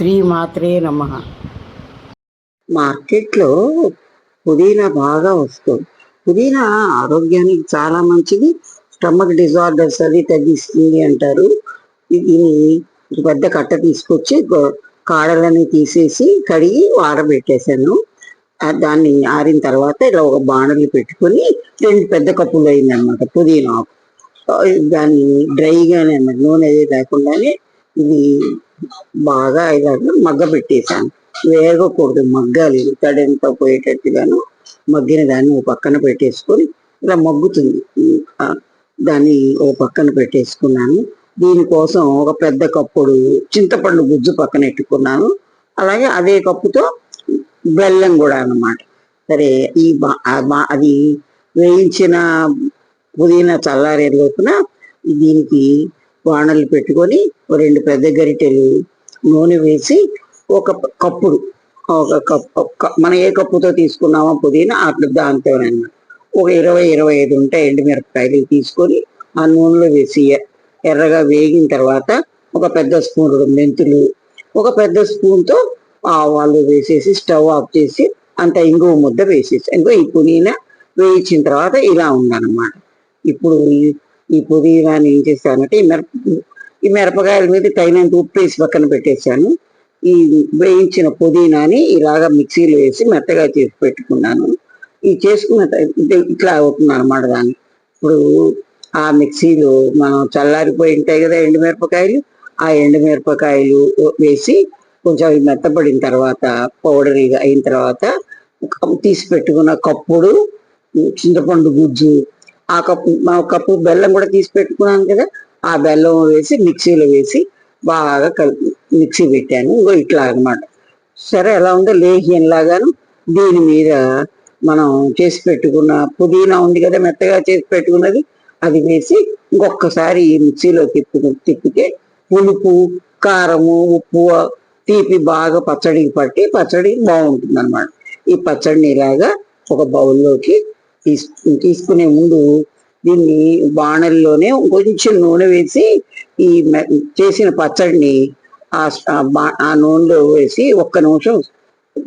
శ్రీమాత్రే నమ. మార్కెట్లో పుదీనా బాగా వస్తుంది. పుదీనా ఆరోగ్యానికి చాలా మంచిది. స్టమక్ డిజార్డర్స్ అది తగ్గిస్తుంది అంటారు. దీన్ని పెద్ద కట్ట తీసుకొచ్చి కాడలని తీసేసి కడిగి ఆరబెట్టేశాను దాన్ని ఆరిన తర్వాత ఇలా ఒక బాణలు పెట్టుకొని రెండు పెద్ద కప్పులు అయింది అనమాట పుదీనా దాన్ని డ్రైగానే అన్నమాట. నూనె లేకుండానే ఇది బాగా ఇలాగ మగ్గ పెట్టేశాను. వేగకూడదు మగ్గాలి. తడంతా పోయేటట్టుగాను మగ్గిన దాన్ని ఓ పక్కన పెట్టేసుకొని ఇలా మగ్గుతుంది. దాన్ని ఓ పక్కన పెట్టేసుకున్నాను. దీనికోసం ఒక పెద్ద కప్పుడు చింతపండు గుజ్జు పక్కన పెట్టుకున్నాను. అలాగే అదే కప్పుతో బెల్లం కూడా అన్నమాట. సరే ఈ బా- అది వేయించిన పుదీనా చల్లారే లోపున దీనికి వానలు పెట్టుకొని రెండు పెద్ద గరిటెలు నూనె వేసి ఒక కప్పుడు ఒక కప్పు మనం ఏ కప్పుతో తీసుకున్నామో పుదీనా అట్లా దాంతోనమాట ఒక ఇరవై ఇరవై ఐదు ఉంటాయి ఎండుమిరపకాయలు తీసుకొని ఆ నూనెలో వేసి ఎర్రగా వేగిన తర్వాత ఒక పెద్ద స్పూన్ మెంతులు ఒక పెద్ద స్పూన్తో ఆవాలు వేసేసి స్టవ్ ఆఫ్ చేసి అంత ఇంగువ ముద్ద వేసేసి ఇంకో ఈ పుదీనా వేయించిన తర్వాత ఇలా ఉందన్నమాట. ఇప్పుడు ఈ- పుదీనాని ఏం చేశానంటే ఈ మిరప ఈ మిరపకాయల మీద తగినంత ఉప్పు వేసి పక్కన పెట్టేశాను. ఈ వేయించిన పుదీనాని ఇలాగా మిక్సీలో వేసి మెత్తగా చేసి పెట్టుకున్నాను. ఈ చేసుకున్న ఇట్లా అవుతుంది అనమాట దాన్ని. ఇప్పుడు ఆ మిక్సీలో మనం చల్లారిపోయి ఉంటాయి కదా ఎండుమిరపకాయలు ఆ ఎండుమిరపకాయలు వేసి కొంచెం మెత్తపడిన తర్వాత పౌడర్ అయిన తర్వాత తీసి పెట్టుకున్న కప్పుడు చింతపండు గుజ్జు ఆ కప్పు మా కప్పు బెల్లం కూడా తీసి పెట్టుకున్నాను కదా ఆ బెల్లం వేసి మిక్సీలో వేసి బాగా కలిపి మిక్సీ పెట్టాను. ఇంకో ఇట్లా అనమాట సరే ఎలా ఉందో లేహ్యం లాగాను దీని మీద మనం చేసి పెట్టుకున్న పుదీనా ఉంది కదా మెత్తగా చేసి పెట్టుకున్నది అది వేసి ఇంకొకసారి మిక్సీలో తిప్పు తిప్పితే పులుపు కారము ఉప్పు తీపి బాగా పచ్చడికి పట్టి పచ్చడి బాగుంటుంది అనమాట ఈ పచ్చడిని ఇలాగా ఒక బౌల్లోకి తీసుకునే ముందు దీన్ని బాణల్లోనే కొంచెం నూనె వేసి ఈ చేసిన పచ్చడిని ఆ బా- ఆ నూనెలో వేసి ఒక్క నిమిషం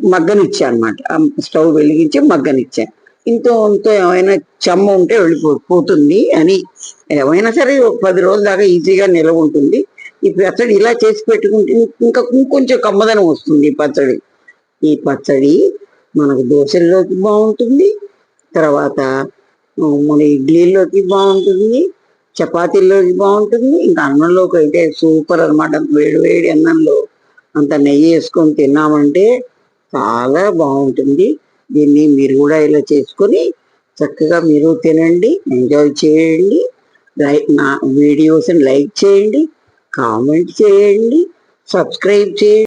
మగ్గనిచ్చా అనమాట స్టవ్ వెలిగించి మగ్గనిచ్చా. ఇంతో ఇంతో ఏమైనా చెమ్మ ఉంటే వెళ్ళిపో పోతుంది అని. ఏమైనా సరే ఒక పది రోజుల దాకా ఈజీగా నిలవ ఉంటుంది. ఈ పచ్చడి ఇలా చేసి పెట్టుకుంటే ఇంకా ఇంకొంచెం కమ్మదనం వస్తుంది ఈ పచ్చడి. ఈ పచ్చడి మనకు దోశల్లోకి బాగుంటుంది. తర్వాత ఆ, మన ఇడ్లీలోకి బాగుంటుంది చపాతీల్లోకి బాగుంటుంది ఇంకా అన్నంలోకి అయితే సూపర్ అనమాట వేడి వేడి అన్నంలో అంత నెయ్యి వేసుకొని తిన్నామంటే చాలా బాగుంటుంది. దీన్ని మీరు కూడా ఇలా చేసుకొని చక్కగా మీరు తినండి ఎంజాయ్ చేయండి లైక్ నా వీడియోస్ని లైక్ చేయండి కామెంట్ చేయండి సబ్స్క్రైబ్ చేయండి.